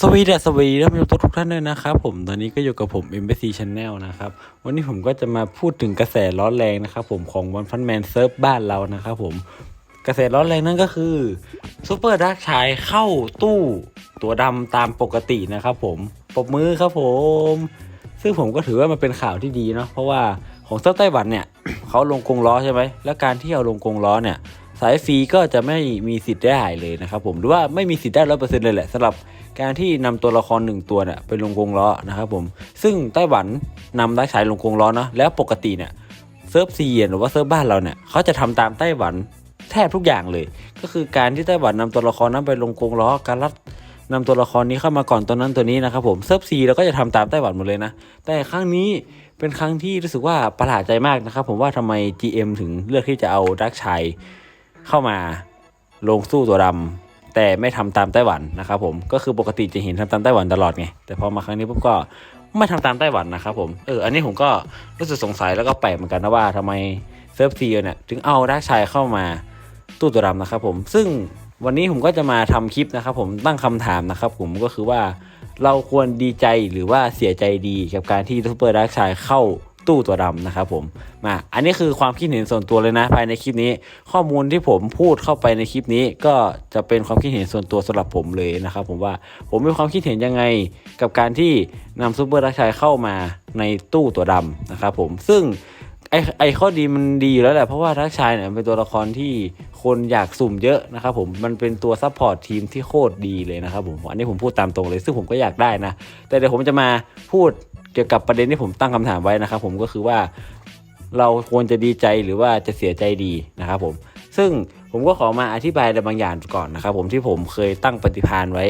สวีดัสวีท่านผู้ชมทุกท่านเลยนะครับผมตอนนี้ก็อยู่กับผม m b c Channel นะครับวันนี้ผมก็จะมาพูดถึงกระแสร้อนแรงนะครับผมของวันฟันแมนเซิร์ฟบ้านเรานะครับผมกระแสร้อนแรงนั่นก็คือซูเปอร์ดักชายเข้าตู้ตัวดำตามปกตินะครับผมปบมือครับผม ซึ่งผมก็ถือว่ามันเป็นข่าวที่ดีเนาะเพราะว่าของเซิร์ฟไต้หวันเนี่ยเขาลงกรงล้อใช่ไหมแล้วการที่เอาลงกรงล้อเนี่ยสายฟรีก็จะไม่มีสิทธิ์ได้หายเลยนะครับผมหรือว่าไม่มีสิทธิ์ได้ร้อยเปอร์เซ็นต์เลยแหละสำหรับ การที่นำตัวละครหนึ่งตัวเนี่ยไปลงกรงล้อนะครับผมซึ่งไต้หวันนำได้ฉายลงกรงล้อนะแล้วปกติเนี่ยเซิร์ฟซีหรือว่าเซิร์ฟบ้านเราเนี่ยเขาจะทำตามไต้หวันแทบทุกอย่างเลย ก็คือการที่ไต้หวันนำตัวละครนั้นไปลงกรงล้อการรัดนำตัวละครนี้เข้ามาก่อนตัวนั้นตัวนี้นะครับผมเซิร์ฟซีเราก็จะทำตามไต้หวันหมดเลยนะ แต่ครั้งนี้เป็นครั้งที่รู้สึกว่าประหลาดใจมากนะครับ ผมว่าทำไม GM ถึงเลือกที่จะเอาดักชัยเข้ามาลงสู้ตัวดำ แต่ไม่ทำตามไต้หวันนะครับผมก็คือปกติจะเห็นทำตามไต้หวันตลอดไงแต่พอมาครั้งนี้ปุ๊บก็ไม่ทำตามไต้หวันนะครับผมเอออันนี้ผมก็รู้สึกสงสัยแล้วก็แปลกเหมือนกันนะว่าทำไมเซิร์ฟซีเนี่ยถึงเอาดักชายเข้ามาตู้ตัวดำนะครับผมซึ่งวันนี้ผมก็จะมาทำคลิปนะครับผมตั้งคำถามนะครับผมก็คือว่าเราควรดีใจหรือว่าเสียใจดีกับการที่ซูเปอร์ดักชายเข้า ตู้ตัวดำนะครับผมมาอันนี้คือความคิดเห็นส่วนตัวเลยนะภายในคลิปนี้ ข้อมูลที่ผมพูดเข้าไปในคลิปนี้ ก็จะเป็นความคิดเห็นส่วนตัวสำหรับผมเลยนะครับผมว่าผมมีความคิดเห็นยังไงกับการที่นำซูเปอร์ดักชัยเข้ามาในตู้ตัวดำนะครับผมซึ่งไอไอข้อดีมันดีอยู่แล้วแหละเพราะว่าดักชัยเนี่ยเป็นตัวละครที่คนอยากสุ่มเยอะนะครับผมมันเป็นตัวซัพพอร์ตทีมที่โคตรดีเลยนะครับผมอันนี้ผมพูดตามตรงเลย ซึ่งผมก็อยากได้นะ แต่เดี๋ยวผมจะมาพูด เกี่ยวกับประเด็นที่ผมตั้งคำถามไว้นะครับ ผมก็คือว่าเราควรจะดีใจหรือว่าจะเสียใจดีนะครับผม ซึ่งผมก็ขอมาอธิบายในบางอย่างก่อนนะครับ ผมที่ผมเคยตั้งปฏิพานไว้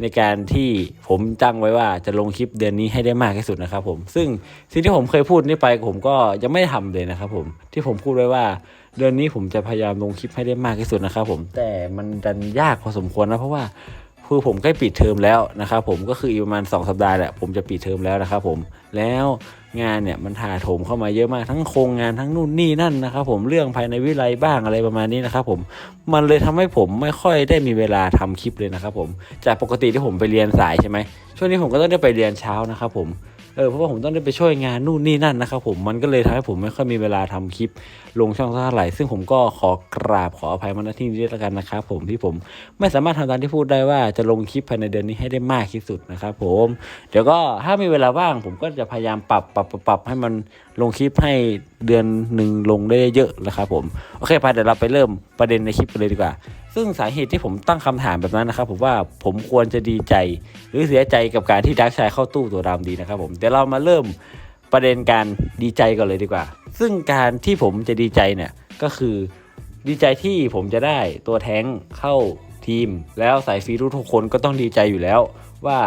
ในการที่ผมตั้งไว้ว่าจะลงคลิปเดือนนี้ให้ได้มากที่สุดนะครับผมซึ่งสิ่งที่ผมเคยพูดนี่ไปผมก็ยังไม่ได้ทำเลยนะครับ ผมที่ผมพูดไว้ว่า เดือนนี้ผมจะพยายามลงคลิปให้ได้มากที่สุดนะครับ ผมแต่มันดันยากพอสมควรนะเพราะว่า คือผมใกล้ปิดเทอมแล้วนะครับผมก็คืออีกประมาณ 2 สัปดาห์แหละผมจะปิดเทอมแล้วนะครับผมแล้วงานเนี่ยมันถาโถมเข้ามาเยอะมากทั้งโครงงานทั้งนู่นนี่นั่นนะครับผมเรื่องภายในวิไลบ้างอะไรประมาณนี้นะครับผมมันเลยทำให้ผมไม่ค่อยได้มีเวลาทำคลิปเลยนะครับผมจากปกติที่ผมไปเรียนสายใช่ไหมช่วงนี้ผมก็ต้องได้ไปเรียนเช้านะครับผม เออเพราะว่าผมต้องได้ไปช่วยงานนู่นนี่นั่นนะครับผมมันก็เลยทำให้ผมไม่ค่อยมีเวลาทำคลิปลงช่องเท่าไหร่ซึ่งผมก็ขอกราบขออภัยมาณที่นี้แล้วกันนะครับผมที่ผมไม่สามารถทำตามที่พูดได้ว่าจะลงคลิปภายในเดือนนี้ให้ได้มากที่สุดนะครับผมเดี๋ยวก็ถ้ามีเวลาว่างผมก็จะพยายามปรับปรับปรับปรับให้มันลงคลิปให้เดือนหนึ่งลงได้เยอะนะครับผมโอเคพาเดี๋ยวเราไปเริ่มประเด็นในคลิปกันเลยดีกว่า ซึ่งสาเหตุที่ผมตั้งคำถามแบบนั้นนะครับ ผมว่าผมควรจะดีใจ หรือเสียใจกับการที่ดักชายเข้าตู้ตัวดำดีนะครับ ผมเดี๋ยวเรามาเริ่มประเด็นการดีใจก่อนเลยดีกว่า ซึ่งการที่ผมจะดีใจเนี่ยก็คือดีใจที่ผมจะได้ตัวแท้งเข้าทีม แล้วสายฟรีทุกคนก็ต้องดีใจอยู่แล้วว่า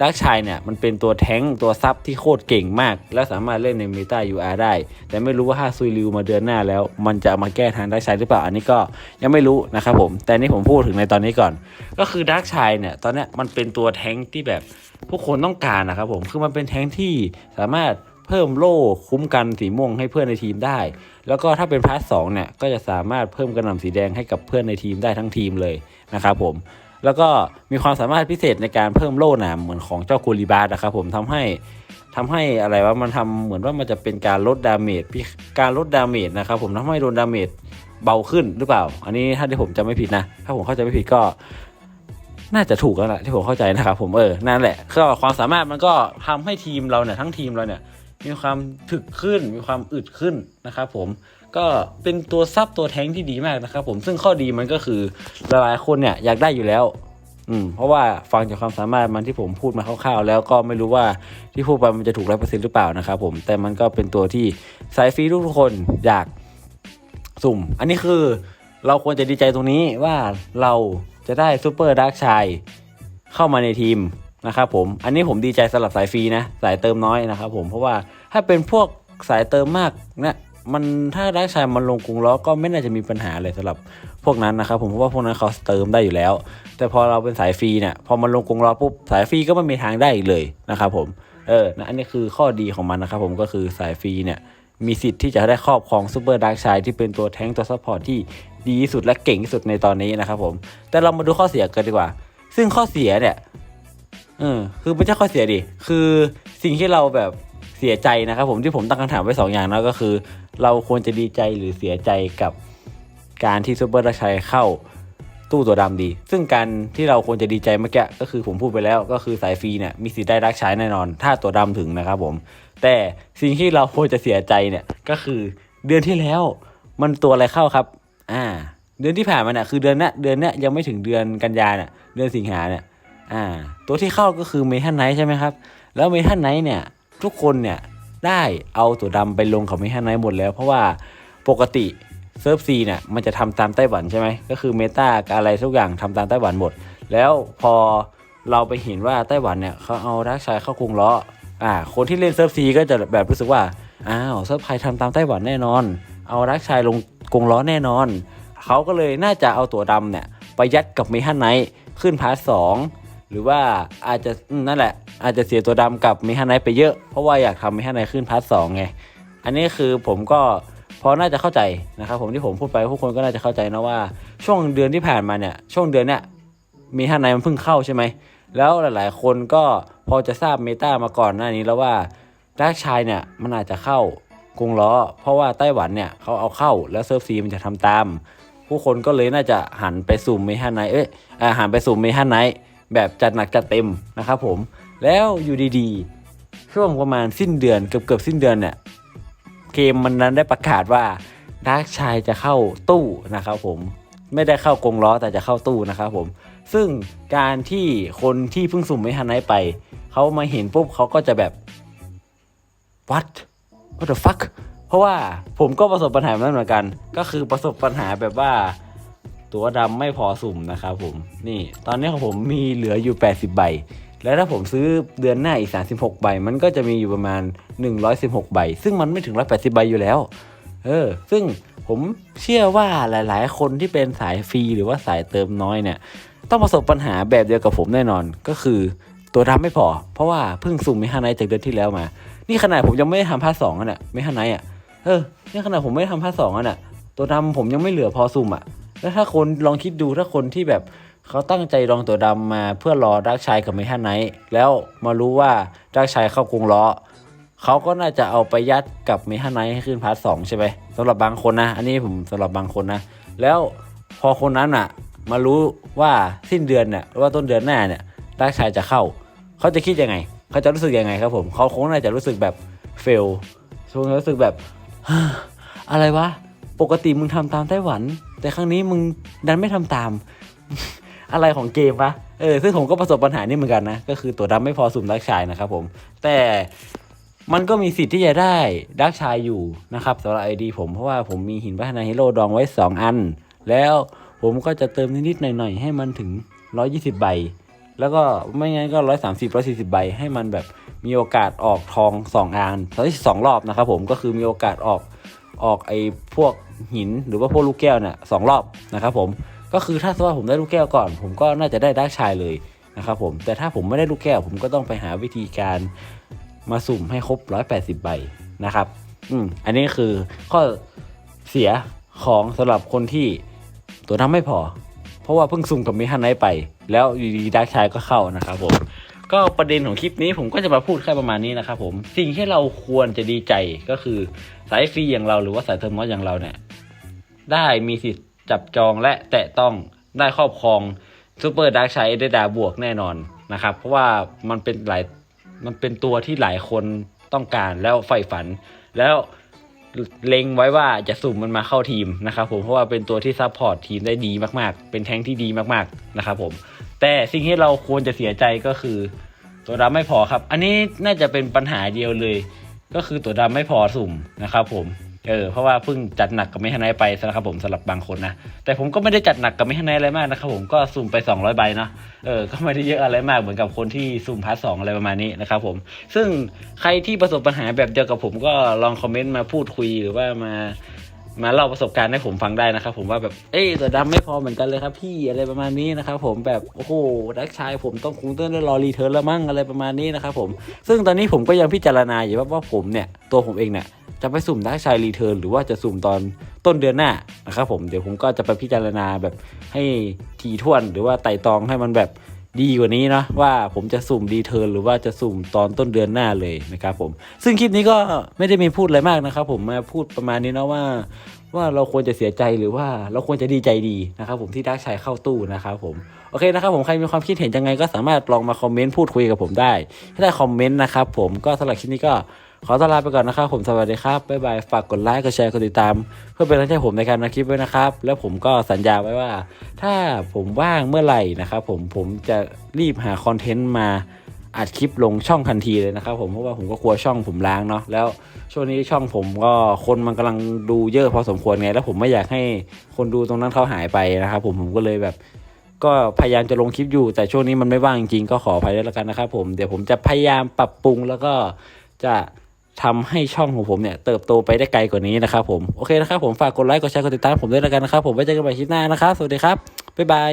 ดักชายเนี่ยมันเป็นตัวแท้งตัวซับที่โคตรเก่งมาก และสามารถเล่นในเมตา UR ได้ แต่ไม่รู้ว่าถ้าซุยริวมาเดือนหน้าแล้ว มันจะมาแก้ทางดักชายหรือเปล่าอันนี้ก็ยังไม่รู้นะครับผมแต่นี่ผมพูดถึงในตอนนี้ก่อน ก็คือดักชายเนี่ยตอนนี้มันเป็นตัวแท้งที่แบบทุกคนต้องการนะครับผมคือมันเป็นแท้งที่สามารถเพิ่มโล่คุ้มกันสีม่วงให้เพื่อนในทีมได้ แล้วก็ถ้าเป็นพาร์ทสองเนี่ยก็จะสามารถเพิ่มกระหน่ำสีแดงให้กับเพื่อนในทีมได้ทั้งทีมเลยนะครับผม แล้วก็มีความสามารถพิเศษในการเพิ่มโล่หนามเหมือนของเจ้าคูริบาสนะครับผมทำให้ทำให้อะไรว่ามันทำเหมือนว่ามันจะเป็นการลดดาเมจพิการลดดาเมจนะครับผมทำให้โดนดาเมจเบาขึ้นหรือเปล่า อันนี้ถ้าที่ผมจะไม่ผิดนะ ถ้าผมเข้าใจไม่ผิดก็น่าจะถูกแล้วแหละที่ผมเข้าใจนะครับผมเออนั่นแหละก็ความสามารถมันก็ทำให้ทีมเราเนี่ยทั้งทีมเราเนี่ย มีความถึกขึ้น มีความอึดขึ้นนะครับผมก็เป็นตัวซับตัวแท้งที่ดีมากนะครับผมซึ่งข้อดีมันก็คือหลายๆคนเนี่ยอยากได้อยู่แล้วอืมเพราะว่าฟังจากความสามารถมันที่ผมพูดมาคร่าวๆ แล้วก็ไม่รู้ว่าที่พูดไปมันจะถูกร้อยเปอร์เซ็นต์หรือเปล่านะครับผมแต่มันก็เป็นตัวที่สายฟรีทุกคนอยากสุ่ม อันนี้คือเราควรจะดีใจตรงนี้ว่าเราจะได้ซูเปอร์ดาร์กชายเข้ามาในทีม นะครับผม อันนี้ผมดีใจสำหรับสายฟรีนะ สายเติมน้อยนะครับผม เพราะว่าถ้าเป็นพวกสายเติมมากเนี่ยมันถ้าได้ชายมันลงกรุงล้อก็ไม่น่าจะมีปัญหาเลยสำหรับพวกนั้นนะครับผมเพราะว่าพวกนั้นเขาเติมได้อยู่แล้ว แต่พอเราเป็นสายฟรีเนี่ยพอมันลงกรุงล้อปุ๊บสายฟรีก็ไม่มีทางได้อีกเลยนะครับผมเออนะอันนี้คือข้อดีของมันนะครับผมก็คือสายฟรีเนี่ยมีสิทธิ์ที่จะได้ครอบครองซูเปอร์ดาร์กชายที่เป็นตัวแท้งตัวซัพพอร์ตที่ดีที่สุดและเก่งที่สุดในตอนนี้นะครับผมแต่เรามาดูข้อเสียกันดีกว่า ซึ่งข้อเสียเนี่ย เออคือไม่ใช่ข้อเสียดิคือสิ่งที่เราแบบเสียใจนะครับ ผมที่ผมตั้งคำถามไว้สองอย่างนะก็คือ เราควรจะดีใจหรือเสียใจกับการที่ซูเปอร์ดักชัยเข้าตู้ตัวดำดี ซึ่งการที่เราควรจะดีใจเมื่อกี้ก็คือผมพูดไปแล้วก็คือสายฟรีเนี่ยมีสิทธิ์ได้ดักใช้แน่นอน ถ้าตัวดำถึงนะครับผม แต่สิ่งที่เราควรจะเสียใจเนี่ยก็คือเดือนที่แล้วมันตัวอะไรเข้าครับ อ่า เดือนที่ผ่านมาเนี่ยคือเดือนนี้เดือนนี้ยยังไม่ถึงเดือนกันยาเนี่ยเดือนสิงหาเนี่ย อ่าตัวที่เข้าก็คือเมทันไนท์ใช่ไหมครับ แล้วเมทันไนท์เนี่ยทุกคนเนี่ยได้เอาตัวดำไปลงกับเมทันไนท์หมดแล้ว เพราะว่าปกติเซิร์ฟซีเนี่ยมันจะทำตามไต้หวันใช่ไหมก็คือเมตาอะไรทุกอย่างทำตามไต้หวันหมด แล้วพอเราไปเห็นว่าไต้หวันเนี่ยเขาเอาดักชายเข้ากรุงล้ออ่าคนที่เล่นเซิร์ฟซีก็จะแบบรู้สึกว่าอ้าวเซิร์ฟไทยทำตามไต้หวันแน่นอน เอาดักชายลงกรงล้อแน่นอนเขาก็เลยน่าจะเอาตัวดำเนี่ยไปยัดกับเมทันไนท์ขึ้นพาร์ทสอง หรือว่าอาจจะนั่นแหละ อาจจะเสียตัวดำกับเมทันไนไปเยอะ เพราะว่าอยากทำเมทันไนขึ้นพาร์ทสองไง อันนี้คือผมก็พอน่าจะเข้าใจนะครับผมที่ผมพูดไปทุกคนก็น่าจะเข้าใจนะว่า ช่วงเดือนที่ผ่านมาเนี่ย ช่วงเดือนเนี้ยมีทันไนมันเพิ่งเข้าใช่ไหม แล้วหลายๆ คนก็พอจะทราบเมตามาก่อนหน้านี้แล้วว่าดักชายเนี่ยมันอาจจะเข้ากรุงล้อ เพราะว่าไต้หวันเนี่ยเขาเอาเข้าแล้วเซิร์ฟซีมันจะทำตาม ผู้คนก็เลยน่าจะหันไปสู่เมทันไนเอ้ยอหันไปสู่เมทันไน แบบจัดหนักจัดเต็มนะครับผมแล้วอยู่ดีๆ ช่วงประมาณสิ้นเดือนเกือบเกือบสิ้นเดือนเนี่ยเกมมันนั้นได้ประกาศว่าดาร์กชายจะเข้าตู้นะครับผมไม่ได้เข้ากรงล้อแต่จะเข้าตู้นะครับผมซึ่งการที่คนที่เพิ่งสุ่มไม่ทันไนไป เขามาเห็นปุ๊บเขาก็จะแบบ what what the fuck เพราะว่าผมก็ประสบปัญหาแบบนั้นเหมือนกัน ก็คือประสบปัญหาแบบว่า ตัวดำไม่พอสุ่มนะครับผมนี่ตอนนี้ของผมมีเหลืออยู่ 80 ใบ แล้วถ้าผมซื้อเดือนหน้าอีก 36 ใบ มันก็จะมีอยู่ประมาณ 116 ใบ ซึ่งมันไม่ถึง 180 ใบอยู่แล้ว เออ ซึ่งผมเชื่อว่าหลาย ๆ คนที่เป็นสายฟรีหรือว่าสายเติมน้อยเนี่ย ต้องประสบปัญหาแบบเดียวกับผมแน่นอนก็คือตัวดำไม่พอ เพราะว่าเพิ่งสุ่มมิฮาไนจากเดือนที่แล้วมา นี่ขนาดผมยังไม่ได้ทำพาร์ทสองอะเนี่ยมิฮาไนอะเออนี่ขนาดผมไม่ได้ทำพาร์ทสองอะเนี่ยตัวดำผมยังไม่เหลือพอสุ่มอะ แล้วถ้าคนลองคิดดูถ้าคนที่แบบเขาตั้งใจลองตัวดำมาเพื่อรอดักชายกับเมทันไนท์แล้วมารู้ว่าดักชายเข้ากรุงล้อเขาก็น่าจะเอาไปยัดกับเมทันไนท์ให้ขึ้นพาร์ทสองใช่ไหมสำหรับบางคนนะ อันนี้ผมสำหรับบางคนนะ แล้วพอคนนั้นอะ มารู้ว่าสิ้นเดือนเนี่ยหรือว่าต้นเดือนหน้าเนี่ยดักชายจะเข้า เขาจะคิดยังไง เขาจะรู้สึกยังไงครับผมเขาคงน่าจะรู้สึกแบบเฟลคงรู้สึกแบบอะไรวะ ปกติมึงทำตามไต้หวัน แต่ครั้งนี้มึงดันไม่ทำตาม อะไรของเกมวะเออซึ่งผมก็ประสบปัญหานี้เหมือนกันนะ ก็คือตัวดำไม่พอสุ่มดักชายนะครับผม แต่มันก็มีสิทธิ์ที่จะได้ดักชายอยู่นะครับสำหรับไอดีผมเพราะว่าผมมีหินพัฒนาฮีโร่ดองไว้ 2 อัน แล้วผมก็จะเติมนิดๆหน่อยๆ ให้มันถึง 120 ใบ แล้วก็ไม่งั้นก็ 130 140 ใบ ให้มันแบบมีโอกาสออกทอง 2 อันตอนที่สองรอบนะครับผมก็คือมีโอกาสออกออกไอ้พวก หินหรือว่าพวกลูกแก้วเนี่ยสองรอบนะครับผมก็คือถ้าสมมติว่าผมได้ลูกแก้วก่อน ผมก็น่าจะได้ดักชายเลยนะครับผมแต่ถ้าผมไม่ได้ลูกแก้ว ผมก็ต้องไปหาวิธีการมาสุ่มให้ครบ 180 ใบนะครับอืมอันนี้คือข้อเสียของสำหรับคนที่ตัวทำไม่พอ เพราะว่าเพิ่งสุ่มกับมิฮันไนไป แล้วอยู่ดีดักชายก็เข้านะครับผมก็ประเด็นของคลิปนี้ผมก็จะมาพูดแค่ประมาณนี้นะครับผมสิ่งที่เราควรจะดีใจก็คือสายฟรีอย่างเราหรือว่าสายเทอร์มอสอย่างเราเนี่ย ได้มีสิทธิ์จับจองและแตะต้องได้ครอบครองซูเปอร์ดักชัยเอเดดาบวกแน่นอนนะครับ เพราะว่ามันเป็นหลายมันเป็นตัวที่หลายคนต้องการแล้วใฝ่ฝัน แล้วเล็งไว้ว่าจะสุ่มมันมาเข้าทีมนะครับผมเพราะว่าเป็นตัวที่ซัพพอร์ตทีมได้ดีมากๆ เป็นแท้งที่ดีมากๆนะครับผมแต่สิ่งที่เราควรจะเสียใจก็คือ ตัวดำไม่พอครับ อันนี้น่าจะเป็นปัญหาเดียวเลย ก็คือตัวดำไม่พอสุ่มนะครับผม เออเพราะว่าเพิ่งจัดหนักกับไม่ฮันไนไปนะครับผมสำหรับบางคนนะแต่ผมก็ไม่ได้จัดหนักกับไม่ฮันไนอะไรมากนะครับผมก็สุ่มไป 200 ใบเนาะเออก็ไม่ได้เยอะอะไรมากเหมือนกับคนที่สุ่มพาร์ทสองอะไรประมาณนี้นะครับผมซึ่งใครที่ประสบปัญหาแบบเดียวกับผมก็ลองคอมเมนต์มาพูดคุยหรือว่ามา มาเล่าประสบการณ์ให้ผมฟังได้นะครับผมว่าแบบเอ้ยตัวดำไม่พอเหมือนกันเลยครับพี่อะไรประมาณนี้นะครับผมแบบโอ้โหดักชายผมต้องคงต้องรอรีเทิร์นแล้วมั้งอะไรประมาณนี้นะครับผมซึ่งตอนนี้ผมก็ยังพิจารณาอยู่ว่าว่าผมเนี่ยตัวผมเองเนี่ยจะไปสุ่มดักชายรีเทิร์นหรือว่าจะสุ่มตอนต้นเดือนหน้านะครับผมเดี๋ยวผมก็จะไปพิจารณาแบบให้ทีท่วนหรือว่าไต่ตองให้มันแบบ ดีกว่านี้เนาะว่าผมจะสุ่มดีเทิร์นหรือว่าจะสุ่มตอนต้นเดือนหน้าเลยนะครับผม ซึ่งคลิปนี้ก็ไม่ได้มีพูดอะไรมากนะครับผมมาพูดประมาณนี้เนาะว่า ว่าเราควรจะเสียใจหรือว่าเราควรจะดีใจดีนะครับผมที่ดักชัยเข้าตู้นะครับผมโอเคนะครับผมใครมีความคิดเห็นยังไงก็สามารถลองมาคอมเมนต์พูดคุยกับผมได้ถ้าได้คอมเมนต์นะครับผมก็สำหรับคลิปนี้ก็ ขอตลาไปก่อนนะครับผมสวัสดีครับบ๊ายบายฝากกดไลค์กดแชร์กดติดตาม เพื่อเป็นกำลังใจผมในการทำคลิปด้วยนะครับ แล้วผมก็สัญญาไว้ว่า ถ้าผมว่างเมื่อไหร่นะครับผมผมจะรีบหาคอนเทนต์มาอัดคลิปลงช่องทันทีเลยนะครับผมเพราะว่าผมก็กลัวช่องผมล้างเนาะแล้วช่วงนี้ช่องผมก็คนมันกำลังดูเยอะพอสมควรไง แล้วผมไม่อยากให้คนดูตรงนั้นเขาหายไปนะครับผมผมก็เลยแบบ ก็พยายามจะลงคลิปอยู่ แต่ช่วงนี้มันไม่ว่างจริงก็ขออภัยด้วยแล้วกันนะครับผมเดี๋ยวผมจะพยายามปรับปรุงแล้วก็จะ ทำให้ช่องของผมเนี่ยเติบโตไปได้ไกลกว่านี้นะครับผมโอเคนะครับผมฝากกดไลค์กดแชร์กดติดตามผมด้วยแล้วกันนะครับผมไว้เจอกันใหม่คลิปหน้านะครับสวัสดีครับบ๊ายบาย